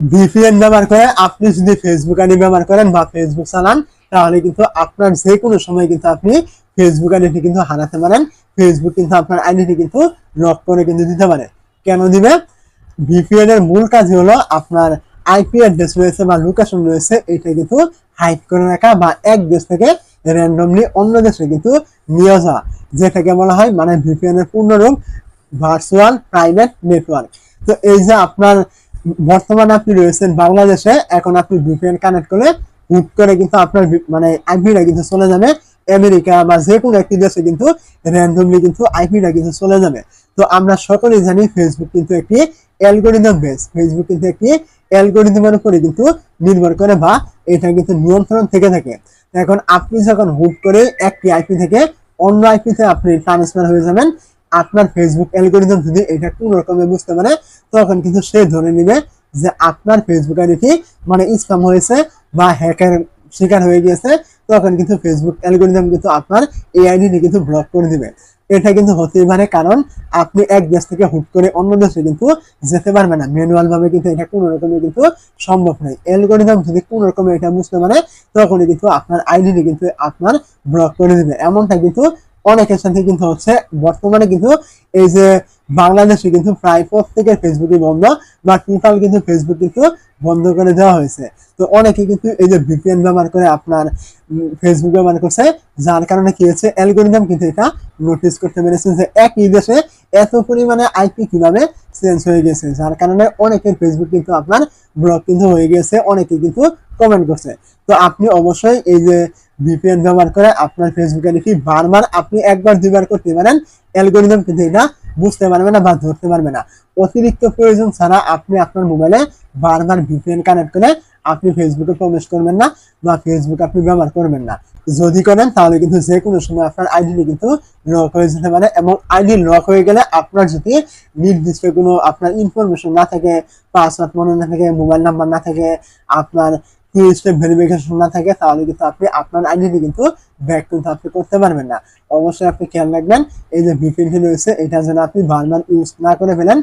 VPN ব্যবহার করে আপনি যদি ফেসবুক আইডি ব্যবহার করেন বা ফেসবুক চালান, তাহলে কিন্তু আপনার যে কোনো সময় কিন্তু আপনি ফেসবুক আইডিটি কিন্তু হারাতে পারেন। ফেসবুক কিন্তু আপনার আইডিটি কিন্তু লক করে কিন্তু দিতে পারে। কেন দিবে? ভিপিএন এর মূল কাজ হলো আপনার আইপি অ্যাড্রেস রয়েছে বা লোকেশন রয়েছে, এটা কিন্তু হাইড করে রাখা বা এক দেশ থেকে র্যান্ডমলি অন্য দেশে কিন্তু নিয়ে যাওয়া, যেটাকে বলা হয় মানে ভিপিএন এর পূর্ণরূপ ভার্চুয়াল প্রাইভেট নেটওয়ার্ক তো এই যে আপনার বর্তমানে আপনি রয়েছেন বাংলাদেশে, এখন আপনি ভিপিএন কানেক্ট করলে হুট করে কিন্তু আপনার মানে আইপিটা কিন্তু চলে যাবে। আমেরিকা বা যে কোনো একটি দেশে কিন্তু র্যান্ডমলি কিন্তু আইপিটা কিন্তু চলে যাবে। তো আমরা সকলেই জানি ফেসবুক কিন্তু একটি অ্যালগোরিদম বেস ফেসবুক কিন্তু একটি অ্যালগোরিদমের উপরে কিন্তু নির্ভর করে বা এটা কিন্তু নিয়ন্ত্রণ থেকে থাকে। এখন আপনি যখন হুট করে একটি আইপি থেকে অন্য আইপিতে আপনি ট্রান্সফার হয়ে যাবেন আপনার ফেসবুক অ্যালগোরিদম যদি এটা কোন রকমে বুঝতে পারে, তখন কিন্তু সে ধরে নেবে যে আপনার ফেসবুক আইডিটি মানে স্প্যাম হয়েছে বা হ্যাকের শিকার হয়ে গিয়েছে, তখন কিন্তু ফেসবুক অ্যালগোরিদম কিন্তু আপনার এই আইডিটি কিন্তু ব্লক করে দিবে। এটা কিন্তু হতেই পারে কারণ আপনি এক দেশ থেকে হুট করে অন্য দেশে কিন্তু যেতে পারবে না। ম্যানুয়াল ভাবে কিন্তু এটা কোনো রকমে কিন্তু সম্ভব নয়। অ্যালগোরিদম যদি কোনো রকমে এটা বুঝতে পারে, তখনই কিন্তু আপনার আইডিটি কিন্তু আপনার ব্লক করে দিবে। এমনটা কিন্তু অনেকের সাথে কিন্তু হচ্ছে, বর্তমানে কিন্তু এই যে বাংলাদেশে কিন্তু প্রায় প্রত্যেকের ফেসবুকে বন্ধ, বা টোটাল কিন্তু ফেসবুক কিন্তু বন্ধ করে দেওয়া হয়েছে। তো অনেকে কিন্তু এই যে ভিপিএন ব্যবহার করে আপনার ফেসবুক ব্যবহার করছে, যার কারণে কি হয়েছে অ্যালগোরিদম কিন্তু এটা নোটিস করতে পেরেছে যে একই দেশে এত পরিমাণে আইপি কীভাবে চেঞ্জ হয়ে গেছে, যার কারণে অনেকের ফেসবুক কিন্তু আপনার ব্লক কিন্তু হয়ে গেছে অনেকে কিন্তু কমেন্ট করছে। তো আপনি অবশ্যই এই যে ভিপিএন ব্যবহার করে আপনার ফেসবুক আইডি বারবার আপনি একবার, দুইবার করতে পারেন অ্যালগোরিদম কিন্তু এটা বুঝতে পারবে না বা ধরতে পারবে না। অতিরিক্ত প্রয়োজন ছাড়া আপনি আপনার মোবাইলে বারবার ভিপিএন কানেক্ট করে আপনি ফেসবুকে প্রবেশ করবেন না বা ফেসবুক আপনি ব্যবহার করবেন না। যদি করেন, তাহলে কিন্তু যে কোনো সময় আপনার আইডি কিন্তু লক হয়ে যেতে পারে এবং আইডি লক হয়ে গেলে আপনার যদি নির্দিষ্ট কোনো আপনার ইনফরমেশন না থাকে পাসওয়ার্ড মনে না থাকে মোবাইল নাম্বার না থাকে, আপনার টু স্টেপ ভেরিফিকেশন না থাকে, তাহলে কিন্তু আপনি আপনার আইডিটি কিন্তু ব্যাক কিন্তু আপনি করতে পারবেন না। অবশ্যই আপনি খেয়াল রাখবেন, এই যে ভিপিএনটি রয়েছে এটা যেন আপনি বারবার ইউজ না করে ফেলেন।